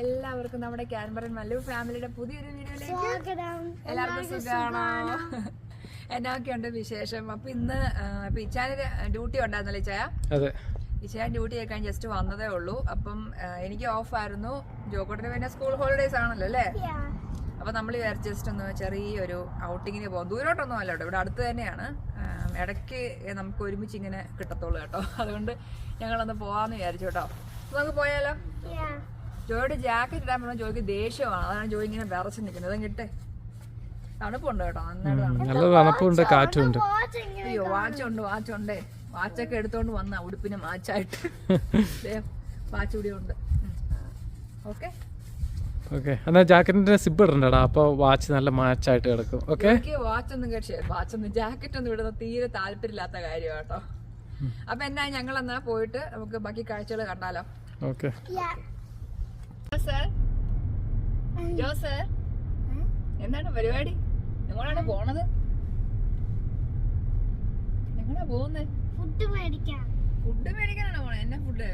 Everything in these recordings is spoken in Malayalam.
എല്ലാവർക്കും നമ്മുടെ ക്യാൻബറൻ മല്ലു ഫാമിലിയുടെ പുതിയൊരു വീഡിയോയിലേക്ക് എല്ലാവർക്കും സുഖമാണോ. എന്നൊക്കെയുണ്ട് വിശേഷം. അപ്പൊ ഇന്ന് ഇപ്പൊ ഇച്ചാന് ഡ്യൂട്ടി ഉണ്ടായിരുന്നല്ലോ ഇച്ചായ? അതെ. ഇച്ചാൻ ഡ്യൂട്ടി കേൾക്കാൻ ജസ്റ്റ് വന്നതേ ഉള്ളൂ. അപ്പം എനിക്ക് ഓഫ് ആയിരുന്നു ജോക്കോട്ടിന് പിന്നെ സ്കൂൾ ഹോളിഡേസ് ആണല്ലോ അല്ലേ? അപ്പൊ നമ്മൾ വിചാരിച്ച് ജസ്റ്റ് ഒന്ന് ചെറിയൊരു ഔട്ടിങ്ങിന് പോകും. ദൂരോട്ടൊന്നും അല്ല കേട്ടോ. ഇവിടെ അടുത്ത് തന്നെയാണ്. ഇടയ്ക്ക് നമുക്ക് ഒരുമിച്ച് ഇങ്ങനെ കിട്ടത്തുള്ളൂ കേട്ടോ. അതുകൊണ്ട് ഞങ്ങളൊന്ന് പോവാന്ന് വിചാരിച്ചു കേട്ടോ. നമുക്ക് പോയാലോ? ജോയുടെ ജാക്കറ്റ് ഇടാൻ പറഞ്ഞാൽ ജോയ്ക്ക് ദേഷ്യമാണ്. അതാണ് ജോയി ഇങ്ങനെ വിറച്ച് നിൽക്കുന്നത്. കിട്ടെ. തണുപ്പുണ്ട് കേട്ടോ. നല്ല തണുപ്പുണ്ട് കാറ്റുണ്ട് അയ്യോ വാച്ചുണ്ട് വാച്ചുണ്ടേ. വാച്ചൊക്കെ എടുത്തോണ്ട് വന്ന ഉടുപ്പിന് മാച്ചായിട്ട് ദേ, വാച്ച് ഇവിടെ ഉണ്ട്. ഓക്കെ. ഓക്കെ. എന്നാ ജാക്കറ്റിന്റെ സിബ് ഇടണ്ടടാ. അപ്പൊ വാച്ച് നല്ല മാച്ചായിട്ട് കിടക്കും. ഓക്കെ? എനിക്ക് വാച്ച് ഒന്നും കഴിച്ചേ വാച്ച് ഒന്നും ജാക്കറ്റ് ഒന്നും ഇടുന്ന തീരെ താല്പര്യമില്ലാത്ത കാര്യം കേട്ടോ. അപ്പൊ എന്നാ ഞങ്ങൾ എന്നാ പോയിട്ട് നമുക്ക് ബാക്കി കാഴ്ചകൾ കണ്ടാലോ. ഓക്കെ. സർ ജോ എന്താണ് പരിപാടി? എങ്ങോട്ടാണ് പോണത്? എങ്ങോട്ടാ പോകുന്നത് ഫുഡ് മേടിക്കാൻ. ഫുഡ് മേടിക്കാനാണോ പോണേ? എന്നാ ഫുഡ്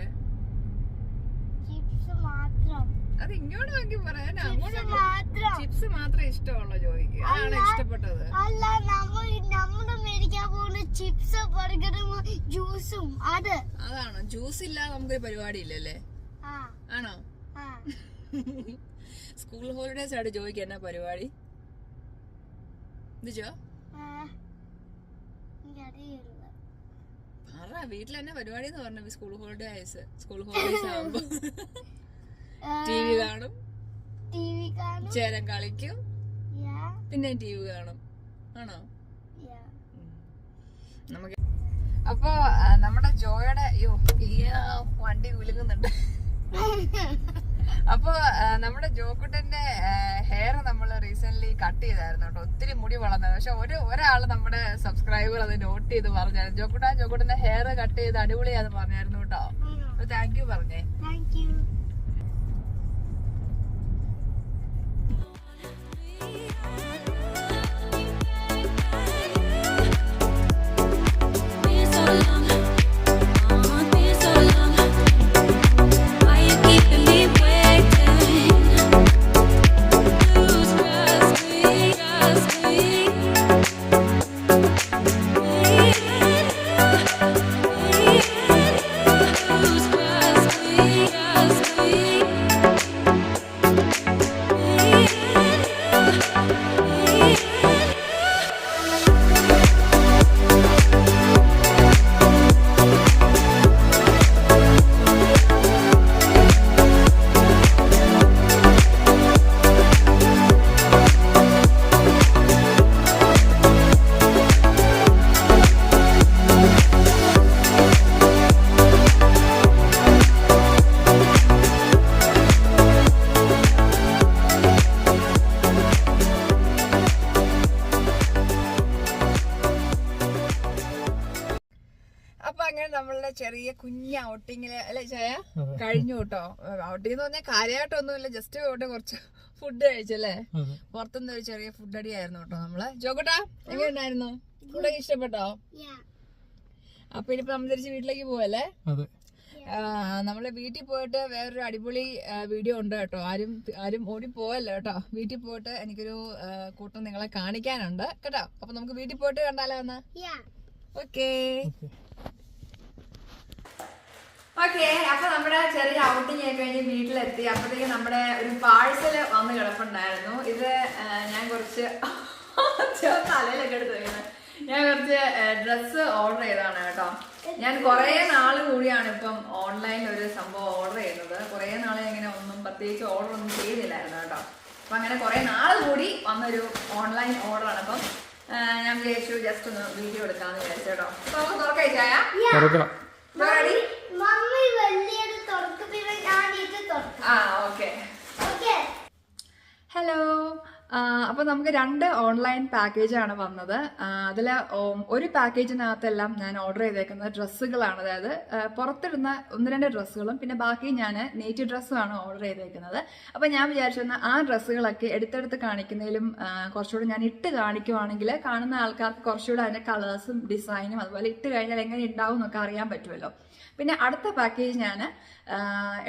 ചിപ്സ് മാത്രം. അത് ഇങ്ങോട്ട് നോക്കി പറയാൻ ചിപ്സ് മാത്രം. ചിപ്സ് മാത്രമേ ഇഷ്ടമുള്ളൂ ജോയിക്ക് അതാണ് ഇഷ്ടപ്പെട്ടത്. അല്ല നമ്മൾ നമ്മുടെ മേടിക്കാൻ പോകുന്ന ചിപ്സ് ബർഗറും ജ്യൂസും അത്. അതാണോ? ജ്യൂസ് ഇല്ലാതെ നമുക്കൊരു പരിപാടി ഇല്ലല്ലേ ആണോ? സ്കൂൾ ഹോളിഡേസ് ആയിട്ട് ജോയിക്ക് എന്നാ പരിപാടി. എനിക്കറിയില്ല പറ വീട്ടിൽ എന്നാ പരിപാടി എന്ന് പറഞ്ഞു സ്കൂൾ ഹോളിഡേസ് സ്കൂൾ ഹോളിഡേസ് ആവുമ്പോ. ടി വി കാണും. ചേരം കളിക്കും. പിന്നെ ടി വി കാണും. ആണോ? നമുക്ക് അപ്പൊ നമ്മുടെ ജോയുടെ അയ്യോ ഈ വണ്ടി കുലുങ്ങുന്നുണ്ട് അപ്പൊ നമ്മുടെ ജോക്കുട്ടന്റെ ഹെയർ നമ്മൾ റീസെന്റ് കട്ട് ചെയ്തായിരുന്നു കേട്ടോ. ഒത്തിരി മുടി വളർന്നത്. പക്ഷെ ഒരു ഒരാൾ നമ്മുടെ സബ്സ്ക്രൈബർ അത് നോട്ട് ചെയ്ത് പറഞ്ഞായിരുന്നു. ജോക്കുട്ടാ ജോക്കുട്ടന്റെ ഹെയർ കട്ട് ചെയ്ത് അടിപൊളിയാന്ന് പറഞ്ഞായിരുന്നു കേട്ടോ. അപ്പൊ താങ്ക് യു പറഞ്ഞേ. താങ്ക് യു കഴിഞ്ഞു കേട്ടോ അവിടെ എന്ന് പറഞ്ഞാൽ കാര്യമായിട്ടൊന്നുമില്ല ജസ്റ്റ് പോയിട്ട് കുറച്ച് ഫുഡ് കഴിച്ചല്ലേ? പുറത്തുനിന്ന് ഒരു ചെറിയ ഫുഡ് അടിയായിരുന്നു കേട്ടോ നമ്മൾ. ജോക്കട്ടാ എങ്ങനെയുണ്ടായിരുന്നു? ഫുഡൊക്കെ ഇഷ്ടപ്പെട്ടോ? യാ അപ്പൊ ഇനിയിപ്പോ നമ്മൾ തിരിച്ച് വീട്ടിലേക്ക് പോവല്ലേ? നമ്മൾ വീട്ടിൽ പോയിട്ട് വേറൊരു അടിപൊളി വീഡിയോ ഉണ്ട് കേട്ടോ. ആരും ആരും ഓടി പോവല്ലോ കേട്ടോ. വീട്ടിൽ പോയിട്ട് എനിക്കൊരു കൂട്ടം നിങ്ങളെ കാണിക്കാനുണ്ട്. കേട്ടോ. അപ്പൊ നമുക്ക് വീട്ടിൽ പോയിട്ട് കണ്ടാലോ എന്നാ? യാ ഓക്കേ ഓക്കെ അപ്പൊ നമ്മുടെ ചെറിയ ഔട്ടിങ് ആയി കഴിഞ്ഞ് വീട്ടിലെത്തി. അപ്പോഴത്തേക്ക് നമ്മുടെ ഒരു പാഴ്സൽ വന്ന് കിടപ്പുണ്ടായിരുന്നു. ഇത് ഞാൻ കുറച്ച് തലയിലൊക്കെ എടുത്ത് വെക്കുന്നത് ഞാൻ കുറച്ച് ഡ്രസ്സ് ഓർഡർ ചെയ്തതാണ് കേട്ടോ. ഞാൻ കുറേ നാൾ കൂടിയാണ് ഇപ്പം ഓൺലൈനിൽ ഒരു സംഭവം ഓർഡർ ചെയ്യുന്നത്. കുറേ നാളെ ഇങ്ങനെ ഒന്നും പ്രത്യേകിച്ച് ഓർഡർ ഒന്നും ചെയ്തില്ലായിരുന്നു കേട്ടോ. അപ്പൊ അങ്ങനെ കുറേ നാൾ കൂടി വന്നൊരു ഓൺലൈൻ ഓർഡറാണ് അപ്പം ഞാൻ വിചാരിച്ചു ജസ്റ്റ് ഒന്ന് വീഡിയോ എടുക്കാന്ന് വിചാരിച്ചു കേട്ടോ. അപ്പൊ നമുക്ക് തുറക്കാം. മമ്മി വലിയത് തുറക്കും ഞാൻ ഇത് തുറക്കും. ആ ഓക്കെ. ഓക്കെ? ഹലോ അപ്പോൾ നമുക്ക് രണ്ട് ഓൺലൈൻ പാക്കേജാണ് വന്നത്. അതിൽ ഒരു പാക്കേജിനകത്തെല്ലാം ഞാൻ ഓർഡർ ചെയ്തേക്കുന്നത് ഡ്രസ്സുകളാണ്. അതായത് പുറത്തിടുന്ന ഒന്ന് രണ്ട് ഡ്രസ്സുകളും പിന്നെ ബാക്കി ഞാൻ നെയ്റ്റ് ഡ്രസ്സുമാണ് ഓർഡർ ചെയ്തേക്കുന്നത്. അപ്പോൾ ഞാൻ വിചാരിച്ചിരുന്ന ആ ഡ്രസ്സുകളൊക്കെ എടുത്തെടുത്ത് കാണിക്കുന്നതിലും കുറച്ചുകൂടെ ഞാൻ ഇട്ട് കാണിക്കുവാണെങ്കിൽ കാണുന്ന ആൾക്കാർക്ക് കുറച്ചുകൂടി അതിന്റെ കളേഴ്സും ഡിസൈനും അതുപോലെ ഇട്ട് കഴിഞ്ഞാൽ എങ്ങനെ ഉണ്ടാവും എന്നൊക്കെ അറിയാൻ പറ്റുമല്ലോ പിന്നെ അടുത്ത പാക്കേജ് ഞാൻ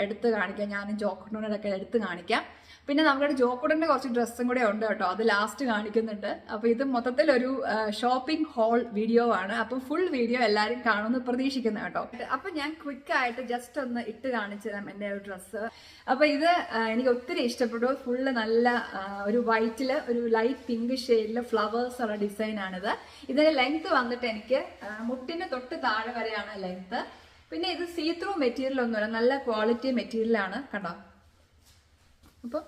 എടുത്ത് കാണിക്കാം. ഞാൻ ജോക്കുട്ടനോടൊക്കെ എടുത്ത് കാണിക്കാം. പിന്നെ നമ്മുടെ ജോക്കുടന്റെ കുറച്ച് ഡ്രസ്സും കൂടെ ഉണ്ട് കേട്ടോ അത് ലാസ്റ്റ് കാണിക്കുന്നുണ്ട്. അപ്പോൾ ഇത് മൊത്തത്തിലൊരു ഷോപ്പിംഗ് ഹോൾ വീഡിയോ ആണ്. അപ്പം ഫുൾ വീഡിയോ എല്ലാവരും കാണുമെന്ന് പ്രതീക്ഷിക്കുന്നു കേട്ടോ. അപ്പം ഞാൻ ക്വിക്കായിട്ട് ജസ്റ്റ് ഒന്ന് ഇട്ട് കാണിച്ചു തരാം എന്റെ ഒരു ഡ്രസ്സ് അപ്പോൾ ഇത് എനിക്ക് ഒത്തിരി ഇഷ്ടപ്പെട്ടു. ഫുള്ള് നല്ല ഒരു വൈറ്റിൽ ഒരു ലൈറ്റ് പിങ്ക് ഷെയ്ഡിൽ ഫ്ലവേഴ്സ് ഉള്ള ഡിസൈൻ ആണിത്. ഇതിന്റെ ലെങ്ത് വന്നിട്ട് എനിക്ക് മുട്ടിന് തൊട്ട് താഴെ വരെയാണ് ലെങ്ത് പിന്നെ ഇത് സീത്രൂ മെറ്റീരിയൽ ഒന്നുമില്ല നല്ല ക്വാളിറ്റി മെറ്റീരിയലാണ് കണ്ടോ അപ്പോൾ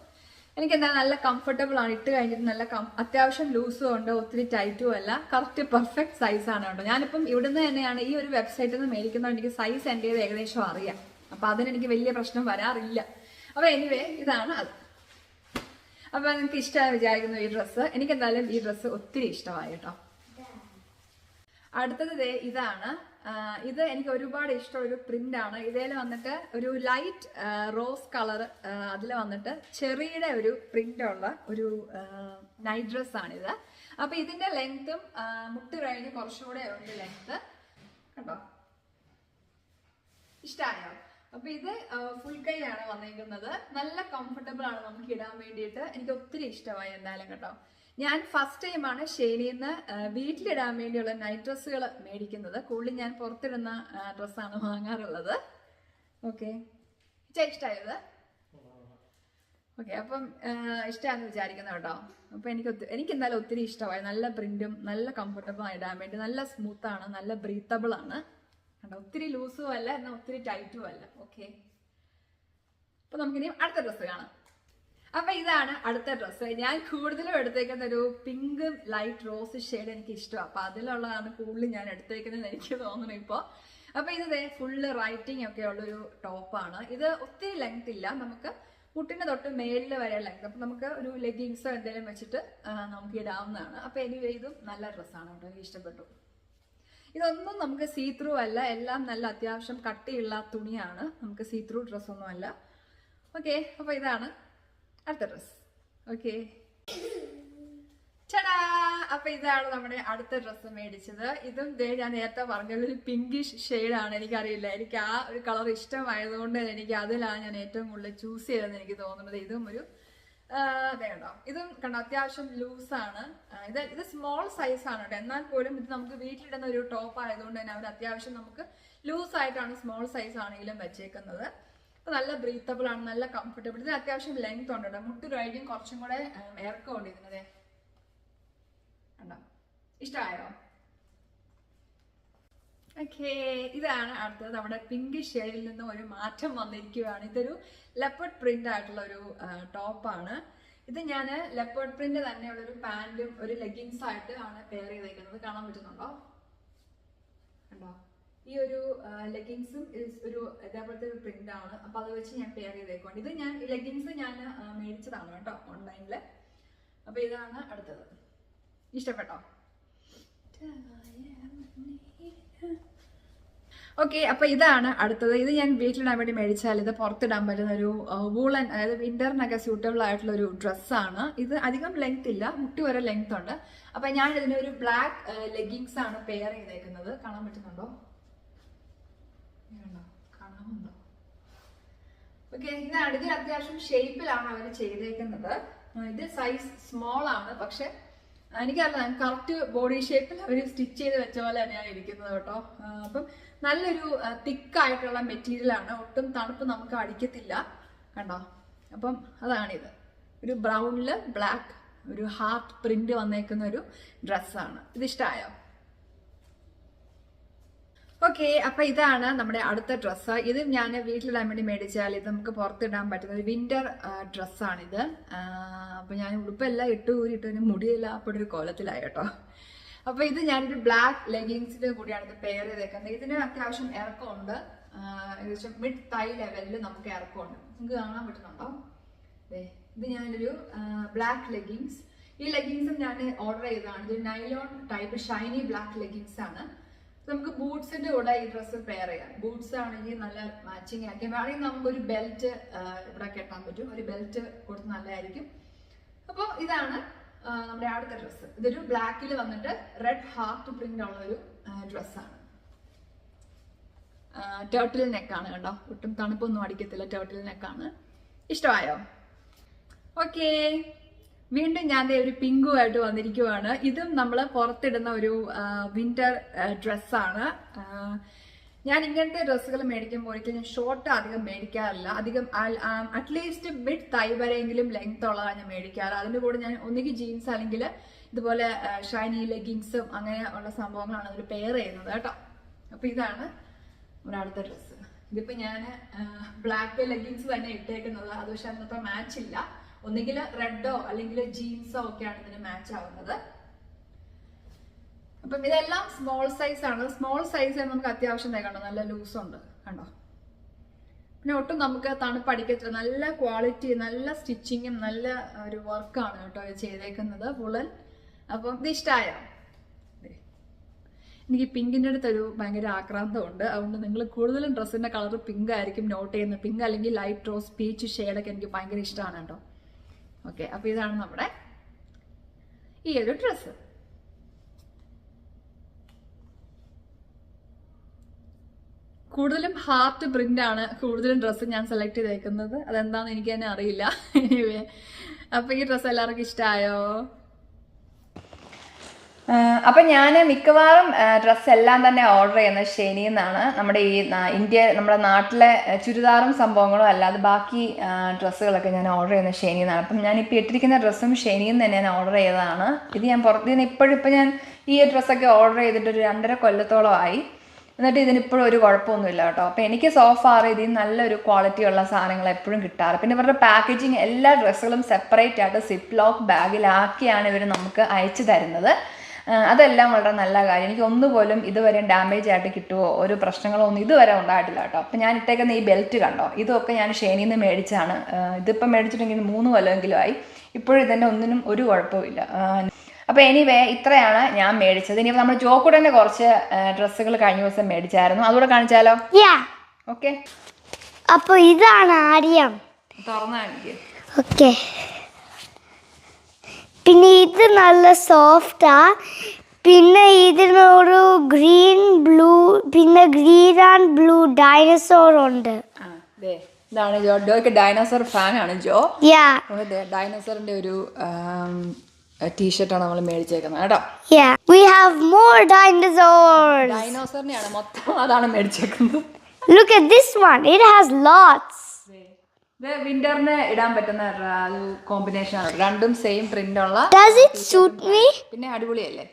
എനിക്ക് എന്താ നല്ല കംഫർട്ടബിൾ ആണ്. ഇട്ട് കഴിഞ്ഞിട്ട് നല്ല അത്യാവശ്യം ലൂസും ഉണ്ട് ഒത്തിരി ടൈറ്റും അല്ല. കറക്റ്റ് പെർഫെക്റ്റ് സൈസ് ആണ് കേട്ടോ. ഞാനിപ്പം ഇവിടുന്ന് തന്നെയാണ് ഈ ഒരു വെബ്സൈറ്റിൽ നിന്ന് മേടിക്കുന്നതുകൊണ്ട് എനിക്ക് സൈസ് എന്റെ ഏകദേശം അറിയാം. അപ്പൊ അതിനെനിക്ക് വലിയ പ്രശ്നം വരാറില്ല. അപ്പൊ എനിവേ ഇതാണ് അത്. അപ്പൊ നിങ്ങൾക്ക് ഇഷ്ടമായി വിചാരിക്കുന്നു ഈ ഡ്രസ്സ് എനിക്ക് എന്തായാലും ഈ ഡ്രസ്സ് ഒത്തിരി ഇഷ്ടമായി കേട്ടോ. അടുത്തത് ഇതാണ് ഇത് എനിക്ക് ഒരുപാട് ഇഷ്ടമുള്ള ഒരു പ്രിന്റ് ആണ് ഇതിൽ വന്നിട്ട് ഒരു ലൈറ്റ് റോസ് കളർ അതിൽ വന്നിട്ട് ചെറിയുടെ ഒരു പ്രിന്റ് ഉള്ള ഒരു നൈറ്റ് ഡ്രസ് ആണിത്. അപ്പൊ ഇതിന്റെ ലെങ്ത്തും മുട്ട് കഴിഞ്ഞ് കുറച്ചുകൂടെ ഉണ്ട് ലെങ്ത് കണ്ടോ? ഇഷ്ടമായോ അപ്പൊ ഇത് ഫുൾ കൈയാണ് വന്നിരിക്കുന്നത് നല്ല കംഫർട്ടബിൾ ആണ് നമുക്ക് ഇടാൻ വേണ്ടിയിട്ട്. എനിക്ക് ഒത്തിരി ഇഷ്ടമായി എന്തായാലും കേട്ടോ. ഞാൻ ഫസ്റ്റ് ടൈമാണ് ഷെയ്നിന്ന് വീട്ടിലിടാൻ വേണ്ടിയുള്ള നൈറ്റ് ഡ്രസ്സുകൾ മേടിക്കുന്നത്. കൂടുതലും ഞാൻ പുറത്തിടുന്ന ഡ്രസ്സാണ് വാങ്ങാറുള്ളത്. ഓക്കെ ഇഷ്ടമായത് ഓക്കെ അപ്പം ഇഷ്ടമാണെന്ന് വിചാരിക്കുന്നു കേട്ടോ. അപ്പം എനിക്ക് ഒത്തിരി എനിക്ക് എന്തായാലും ഒത്തിരി ഇഷ്ടമായി. നല്ല പ്രിന്റും നല്ല കംഫർട്ടബിൾ ഇടാൻ വേണ്ടി. നല്ല സ്മൂത്ത് ആണ് നല്ല ബ്രീത്തബിൾ ആണ്. കണ്ടോ? ഒത്തിരി ലൂസും അല്ല എന്നാൽ ഒത്തിരി ടൈറ്റും അല്ല. ഓക്കെ അപ്പം നമുക്കിനി അടുത്ത ഡ്രസ്സ് കാണാം. അപ്പൊ ഇതാണ് അടുത്ത ഡ്രസ്സ് ഞാൻ കൂടുതലും എടുത്തേക്കുന്ന ഒരു പിങ്ക് ലൈറ്റ് റോസ് ഷെയ്ഡ് എനിക്ക് ഇഷ്ടമാണ് അപ്പൊ അതിലുള്ളതാണ് കൂടുതലും ഞാൻ എടുത്തേക്കുന്നത് എനിക്ക് തോന്നുന്നു ഇപ്പോ. അപ്പൊ ഇത് ഫുള്ള് റൈറ്റിംഗ് ഒക്കെ ഉള്ളൊരു ടോപ്പാണ് ഇത് ഒത്തിരി ലെങ്ത് ഇല്ല. നമുക്ക് മുട്ടിന്റെ തൊട്ട് മേലിൽ വരെ ലെങ്ത് അപ്പൊ നമുക്ക് ഒരു ലെഗിങ്സോ എന്തെങ്കിലും വെച്ചിട്ട് നമുക്ക് ഇടാവുന്നതാണ്. അപ്പൊ എനിവേ ഇതും നല്ല ഡ്രസ്സാണ് കേട്ടോ. എനിക്ക് ഇഷ്ടപ്പെട്ടു. ഇതൊന്നും നമുക്ക് സീ ത്രൂ അല്ല. എല്ലാം നല്ല അത്യാവശ്യം കട്ടിയുള്ള തുണിയാണ്. നമുക്ക് സീ ത്രൂ ഡ്രസ്സൊന്നും അല്ല ഓക്കെ അപ്പൊ ഇതാണ് അടുത്ത ഡ്രസ് ഓക്കെ. ചടാ അപ്പൊ ഇതാണ് നമ്മുടെ അടുത്ത ഡ്രസ്സ് മേടിച്ചത്. ഇതും ദേ ഞാൻ നേരത്തെ പറഞ്ഞൊരു പിങ്കിഷ് ഷെയ്ഡാണ് എനിക്കറിയില്ല. എനിക്ക് ആ ഒരു കളർ ഇഷ്ടമായതുകൊണ്ട് എനിക്ക് അതിലാണ് ഞാൻ ഏറ്റവും കൂടുതൽ ചൂസ് ചെയ്തതെന്ന് എനിക്ക് തോന്നുന്നത്. ഇതും ഒരു ആ, കണ്ടോ. ഇതും കണ്ടോ അത്യാവശ്യം ലൂസാണ് ഇത് ഇത് സ്മോൾ സൈസാണ് കേട്ടോ. എന്നാൽ പോലും ഇത് നമുക്ക് വീട്ടിലിടുന്ന ഒരു ടോപ്പ് ആയതുകൊണ്ട് തന്നെ അവർ അത്യാവശ്യം നമുക്ക് ലൂസായിട്ടാണ് സ്മോൾ സൈസ് ആണെങ്കിലും വെച്ചേക്കുന്നത്. അപ്പൊ നല്ല ബ്രീത്തബിൾ ആണ് നല്ല കംഫർട്ടബിൾ ഇതിന് അത്യാവശ്യം ലെങ്ത് ഉണ്ട് കേട്ടോ. മുട്ട് കഴിഞ്ഞും കുറച്ചും കൂടെ ഇറക്കം ഉണ്ട് ഇതിനതെ കണ്ടോ? ഇഷ്ടമായോ ഓക്കേ ഇതാണ് അടുത്തത്. നമ്മുടെ പിങ്ക് ഷെയ്ഡിൽ നിന്ന് ഒരു മാറ്റം വന്നിരിക്കുകയാണ് ഇതൊരു ലെപ്പർഡ് പ്രിന്റ് ആയിട്ടുള്ള ഒരു ടോപ്പാണ് ഇത് ഞാൻ ലെപ്പേഡ് പ്രിന്റ് തന്നെയുള്ള ഒരു പാന്റും ഒരു ലെഗിങ്സ് ആയിട്ട് ആണ് പെയർ ചെയ്തേക്കുന്നത്. കാണാൻ പറ്റുന്നുണ്ടോ? ഈ ഒരു ലെഗിങ്സും ഒരു ഇതേപോലത്തെ ഒരു പ്രിന്റ് ആണ്. അപ്പൊ അത് വെച്ച് ഞാൻ പെയർ ചെയ്തേക്കുവാണ്. ഇത് ഞാൻ ലെഗിങ്സ് ഞാൻ മേടിച്ചതാണ് കേട്ടോ ഓൺലൈനിൽ അപ്പൊ ഇതാണ് അടുത്തത്. ഇഷ്ടപ്പെട്ടോ? ഓക്കെ അപ്പൊ ഇതാണ് അടുത്തത്. ഇത് ഞാൻ വീട്ടിലിടാൻ വേണ്ടി മേടിച്ചാൽ ഇത് പുറത്തിടാൻ പറ്റുന്ന ഒരു വൂളൻ അതായത് വിന്ററിനൊക്കെ സ്യൂട്ടബിൾ ആയിട്ടുള്ള ഒരു ഡ്രസ്സാണ് ഇത് അധികം ലെങ്ത് ഇല്ല. മുട്ടി വരെ ലെങ്ത് ഉണ്ട്. അപ്പൊ ഞാൻ ഇതിന് ഒരു ബ്ലാക്ക് ലെഗിങ്സ് ആണ് പെയർ ചെയ്തേക്കുന്നത്. കാണാൻ പറ്റുന്നുണ്ടോ? കാണാമുണ്ടോ ഓക്കെ അത്യാവശ്യം ഷേപ്പിലാണ് അവർ ചെയ്തേക്കുന്നത്. ഇത് സൈസ് സ്മോൾ ആണ് പക്ഷെ എനിക്കറിയാം കറക്റ്റ് ബോഡി ഷേപ്പിൽ അവർ സ്റ്റിച്ച് ചെയ്ത് വെച്ച പോലെ തന്നെയാണ് ഇരിക്കുന്നത് കേട്ടോ. അപ്പം നല്ലൊരു തിക്കായിട്ടുള്ള മെറ്റീരിയൽ ആണ് ഒട്ടും തണുപ്പ് നമുക്ക് അടിക്കത്തില്ല. കണ്ടോ? അപ്പം അതാണിത്. ഒരു ബ്രൗണിൽ ബ്ലാക്ക് ഒരു ഹാർട്ട് പ്രിന്റ് വന്നേക്കുന്ന ഒരു ഡ്രസ്സാണ് ഇത് ഓക്കെ അപ്പൊ ഇതാണ് നമ്മുടെ അടുത്ത ഡ്രസ്സ് ഇത് ഞാൻ വീട്ടിലിടാൻ വേണ്ടി മേടിച്ചാൽ ഇത് നമുക്ക് പുറത്തിടാൻ പറ്റുന്ന ഒരു വിന്റർ ഡ്രസ്സാണിത് അപ്പൊ ഞാൻ ഉടുപ്പെല്ലാം ഇട്ട് ഊരിയിട്ട് മുടിയെല്ലാം അപ്പോൾ ഒരു കോലത്തിലായി കേട്ടോ. അപ്പൊ ഇത് ഞാനൊരു ബ്ലാക്ക് ലെഗിങ്സിന്റെ കൂടിയാണ് ഇത് പെയർ ചെയ്തേക്കുന്നത്. ഇതിന് അത്യാവശ്യം ഇറക്കമുണ്ട്. ഏകദേശം മിഡ് തൈ ലെവലിൽ നമുക്ക് ഇറക്കമുണ്ട്. നമുക്ക് കാണാൻ പറ്റുന്നുണ്ടോ? അതെ ഇത് ഞാനൊരു ബ്ലാക്ക് ലെഗിങ്സ് ഈ ലെഗിങ്സും ഞാൻ ഓർഡർ ചെയ്തതാണ്. ഇത് nylon type shiny black leggings ആണ്. നമുക്ക് ബൂട്ട്സിന്റെ കൂടെ ഈ ഡ്രസ്സ് പെയർ ചെയ്യാം. ബൂട്ട്സ് ആണെങ്കിൽ നല്ല മാച്ചിങ് ആക്കി വേണമെങ്കിൽ നമുക്ക് ഒരു ബെൽറ്റ് ഇവിടെ കെട്ടാൻ പറ്റും. ഒരു ബെൽറ്റ് കൊടുത്ത് നല്ലതായിരിക്കും. അപ്പോൾ ഇതാണ് നമ്മുടെ അടുത്ത ഡ്രസ്സ് ഇതൊരു ബ്ലാക്കിൽ വന്നിട്ട് റെഡ് ഹാർട്ട് പ്രിന്റ് ഉള്ള ഒരു ഡ്രസ്സാണ് ടേർട്ടിൽ നെക്കാണ് കേട്ടോ ഒട്ടും തണുപ്പൊന്നും അടിക്കത്തില്ല ടേർട്ടിൽ നെക്കാണ് ഇഷ്ടമായോ? ഓക്കെ വീണ്ടും ഞാൻ ഒരു പിങ്കുമായിട്ട് വന്നിരിക്കുവാണ്. ഇതും നമ്മൾ പുറത്തിടുന്ന ഒരു വിന്റർ ഡ്രസ്സാണ് ഞാൻ ഇങ്ങനത്തെ ഡ്രസ്സുകൾ മേടിക്കുമ്പോൾ ഒരിക്കലും ഞാൻ ഷോർട്ട് അധികം മേടിക്കാറില്ല. അധികം അറ്റ്ലീസ്റ്റ് മിഡ് തൈ വരെയെങ്കിലും ലെങ്ത് ഉള്ളതാണ് ഞാൻ മേടിക്കാറ്. അതിന്റെ കൂടെ ഞാൻ ഒന്നുകിൽ ജീൻസ് അല്ലെങ്കിൽ ഇതുപോലെ ഷൈനി ലെഗിങ്സും അങ്ങനെ ഉള്ള സംഭവങ്ങളാണ് അതിൽ പെയർ ചെയ്യുന്നത് കേട്ടോ. അപ്പോൾ ഇതാണ് നമ്മുടെ ഡ്രസ്സ് ഇതിപ്പോൾ ഞാൻ ബ്ലാക്ക് ലെഗിങ്സ് തന്നെ ഇട്ടേക്കുന്നത്. അത് പക്ഷെ അന്നത്തെ മാച്ച് ഇല്ല. ഒന്നുകിൽ റെഡോ അല്ലെങ്കിൽ ജീൻസോ ഒക്കെയാണ് ഇതിന് മാച്ച് ആവുന്നത്. അപ്പം ഇതെല്ലാം സ്മോൾ സൈസ് ആണ്. സ്മോൾ സൈസ് നമുക്ക് അത്യാവശ്യം കണ്ടോ? നല്ല ലൂസ് ഉണ്ട്. കണ്ടോ? പിന്നെ ഒട്ടും നമുക്ക് തണുപ്പടിക്കത്തില്ല നല്ല ക്വാളിറ്റി നല്ല സ്റ്റിച്ചിങ്ങും നല്ല ഒരു വർക്കാണ് കേട്ടോ ചെയ്തേക്കുന്നത് ഫുള്ളൻ അപ്പം ഇത് ഇഷ്ടമായോ. എനിക്ക് പിങ്കിന്റെ അടുത്തൊരു ഭയങ്കര ആക്രാന്തമുണ്ട്. അതുകൊണ്ട് നിങ്ങൾ കൂടുതലും ഡ്രസ്സിന്റെ കളർ പിങ്ക് ആയിരിക്കും നോട്ട് ചെയ്യുന്നത്. പിങ്ക് അല്ലെങ്കിൽ ലൈറ്റ് റോസ് പീച്ച് ഷെയ്ഡൊക്കെ എനിക്ക് ഭയങ്കര ഇഷ്ടമാണ് കേട്ടോ. ഓക്കെ അപ്പോൾ ഇതാണ് നമ്മുടെ ഈ ഒരു ഡ്രസ്സ് കൂടുതലും ഹാർട്ട് പ്രിന്റ് ആണ് കൂടുതലും ഡ്രസ്സ് ഞാൻ സെലക്ട് ചെയ്തേക്കുന്നത്. അതെന്താണെന്ന് എനിക്ക് തന്നെ അറിയില്ല. അപ്പൊ ഈ ഡ്രസ്സ് എല്ലാവർക്കും ഇഷ്ടമായോ അപ്പം ഞാൻ മിക്കവാറും ഡ്രസ് എല്ലാം തന്നെ ഓർഡർ ചെയ്യുന്നത് ഷെനിയിൽ നിന്നാണ് നമ്മുടെ ഈ ഇന്ത്യ നമ്മുടെ നാട്ടിലെ ചുരിദാറും സംഭവങ്ങളും അല്ലാതെ ബാക്കി ഡ്രസ്സുകളൊക്കെ ഞാൻ ഓർഡർ ചെയ്യുന്നത് ഷെനിയിൽ നിന്നാണ് അപ്പം ഞാൻ ഇപ്പോൾ ഇട്ടിരിക്കുന്ന ഡ്രസ്സും ഷെനിയിൽ നിന്ന് തന്നെ ഞാൻ ഓർഡർ ചെയ്തതാണ്. ഇത് ഞാൻ പുറത്ത് നിന്ന് ഇപ്പോഴും ഇപ്പം ഞാൻ ഈ ഡ്രസ്സൊക്കെ ഓർഡർ ചെയ്തിട്ട് ഒരു രണ്ടര കൊല്ലത്തോളം ആയി. എന്നിട്ട് ഇതിനിപ്പോഴും ഒരു കുഴപ്പമൊന്നുമില്ല കേട്ടോ. അപ്പോൾ എനിക്ക് സോഫാർ ഇതിൽ നല്ലൊരു ക്വാളിറ്റി ഉള്ള സാധനങ്ങൾ എപ്പോഴും കിട്ടാറ്. പിന്നെ ഇവരുടെ പാക്കേജിങ് എല്ലാ ഡ്രസ്സുകളും സെപ്പറേറ്റ് ആയിട്ട് സിപ്പ് ലോക്ക് ബാഗിലാക്കിയാണ് ഇവർ നമുക്ക് അയച്ചു തരുന്നത്. അതെല്ലാം വളരെ നല്ല കാര്യം. എനിക്ക് ഒന്നുപോലും ഇതുവരെ ഡാമേജ് ആയിട്ട് കിട്ടുമോ ഒരു പ്രശ്നങ്ങളോ ഒന്നും ഇതുവരെ ഉണ്ടായിട്ടില്ല കേട്ടോ. അപ്പം ഞാൻ ഇട്ടേക്കുന്ന ഈ ബെൽറ്റ് കണ്ടോ? ഇതൊക്കെ ഞാൻ ഷേനിൽ നിന്ന് മേടിച്ചാണ്. ഇതിപ്പം മേടിച്ചിട്ടുണ്ടെങ്കിൽ മൂന്ന് കൊല്ലമെങ്കിലും ആയി ഇപ്പോഴും ഇതിന്റെ ഒന്നിനും ഒരു കുഴപ്പമില്ല അപ്പോൾ എനിവേ ഇത്രയാണ് ഞാൻ മേടിച്ചത്. ഇനി നമ്മൾ ജോക്കൂടന്റെ കുറച്ച് ഡ്രസ്സുകൾ കഴിഞ്ഞ ദിവസം മേടിച്ചായിരുന്നു. അതുകൂടെ കാണിച്ചാലോ? ഓക്കെ അപ്പോൾ ഇതാണ് ആര്യം? തുറന്നാ എനിക്ക് ഓക്കെ പിന്നെ ഇത് നല്ല സോഫ്റ്റാ പിന്നെ ഇതിനൊരു ഗ്രീൻ ബ്ലൂ പിന്നെ ഗ്രീൻ ആൻഡ് ബ്ലൂ ഡൈനസോർ ഉണ്ട്. ഇതാണ് ജോ ജോയ്ക്ക് ഡൈനോസർ ആണ് ജോ. ഡൈനോസറിന്റെ ഒരു ടീഷർട്ടാണ് നമ്മൾ മേടിച്ചേക്കുന്നത് കേട്ടോ. വി ഹാവ് മോർ ഡൈനസോർസ് ഡൈനോസറിനെയാണ് മൊത്തം അതാണ് മേടിച്ചേക്കുന്നത്. Look at this one it has lots ഇത് വിന്ററിന് ഇടാൻ പറ്റുന്ന കോമ്പിനേഷൻ ആണ്. രണ്ടും സെയിം പ്രിന്റ് ഉള്ള പിന്നെ അടിപൊളിയല്ലേ?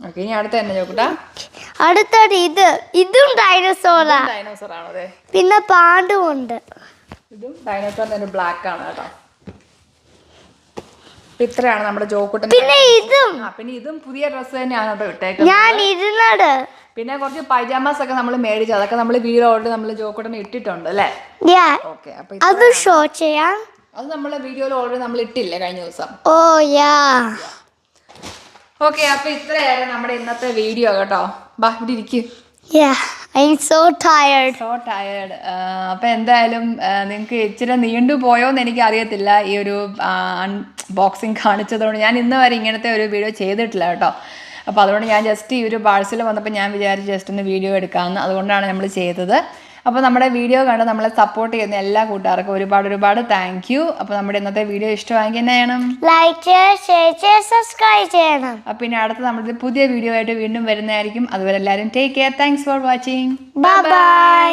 ഓക്കെ ഇനി അടുത്ത തന്നെ ചോക്കട്ടാ അടുത്തത് ഇത്. ഇതും ഡൈനസോറാ ഡൈനോസോർ ആണോ അതെ? പിന്നെ പാണ്ടും ഉണ്ട് ഇതും ഡൈനോസറിന്റെ ബ്ലാക്ക് ആണ് കേട്ടോ. ഇത്രയാണ് നമ്മുടെ ജോക്കുട്ടൻ പിന്നെ ഇതും. പിന്നെ ഇതും പുതിയ ഡ്രസ്സ് തന്നെയാണ് അവിടെ ഇട്ടേക്കുന്നത്. ഞാൻ ഇരുന്നത് പിന്നെ കുറച്ച് പൈജാമാസ് ഒക്കെ നമ്മൾ മേടിച്ചു. അതൊക്കെ നമ്മൾ വീഡിയോട്ട് നമ്മൾ ജോക്കുട്ടൻ ഇട്ടിട്ടുണ്ട് അല്ലേ? യാ. ഓക്കെ അപ്പൊ അത് ഷോ ചെയ്യാം. അത് നമ്മളെ വീഡിയോയിൽ ഓൾറെഡി നമ്മൾ ഇട്ടില്ലേ കഴിഞ്ഞ ദിവസം? ഓ യാ. ഓക്കെ അപ്പൊ ഇത്രയായിരുന്നു നമ്മുടെ ഇന്നത്തെ വീഡിയോ കേട്ടോ. ബാ ഇവിടെ ഇരിക്കും. I so tired so tired അപ്പം എന്തായാലും നിങ്ങൾക്ക് ഇച്ചിരി നീണ്ടു പോയോന്ന് എനിക്ക് അറിയത്തില്ല ഈ ഒരു അൺബോക്സിങ് കാണിച്ചതുകൊണ്ട് ഞാൻ ഇന്ന് വരെ ഇങ്ങനത്തെ ഒരു വീഡിയോ ചെയ്തിട്ടില്ല കേട്ടോ. അപ്പോൾ അതുകൊണ്ട് ഞാൻ ജസ്റ്റ് ഈ ഒരു പാഴ്സൽ വന്നപ്പോൾ ഞാൻ വിചാരിച്ചു ജസ്റ്റ് ഒന്ന് വീഡിയോ എടുക്കാമെന്ന് അതുകൊണ്ടാണ് നമ്മൾ ചെയ്തത്. അപ്പോൾ നമ്മുടെ വീഡിയോ കണ്ട് നമ്മളെ സപ്പോർട്ട് ചെയ്യുന്ന എല്ലാ കൂട്ടുകാർക്കും ഒരുപാട് ഒരുപാട് താങ്ക് യു അപ്പോൾ നമ്മുടെ ഇന്നത്തെ വീഡിയോ ഇഷ്ടമാക്കി എന്നാ ചെയ്യണം? ലൈക്ക് ചെയ്യുക ഷെയർ സബ്സ്ക്രൈബ് ചെയ്യണം. അപ്പോൾ പിന്നെ അടുത്ത നമ്മുടെ പുതിയ വീഡിയോ ആയിട്ട് വീണ്ടും വരുന്നതായിരിക്കും. അതുവരെ എല്ലാവരും take care thanks for watching bye bye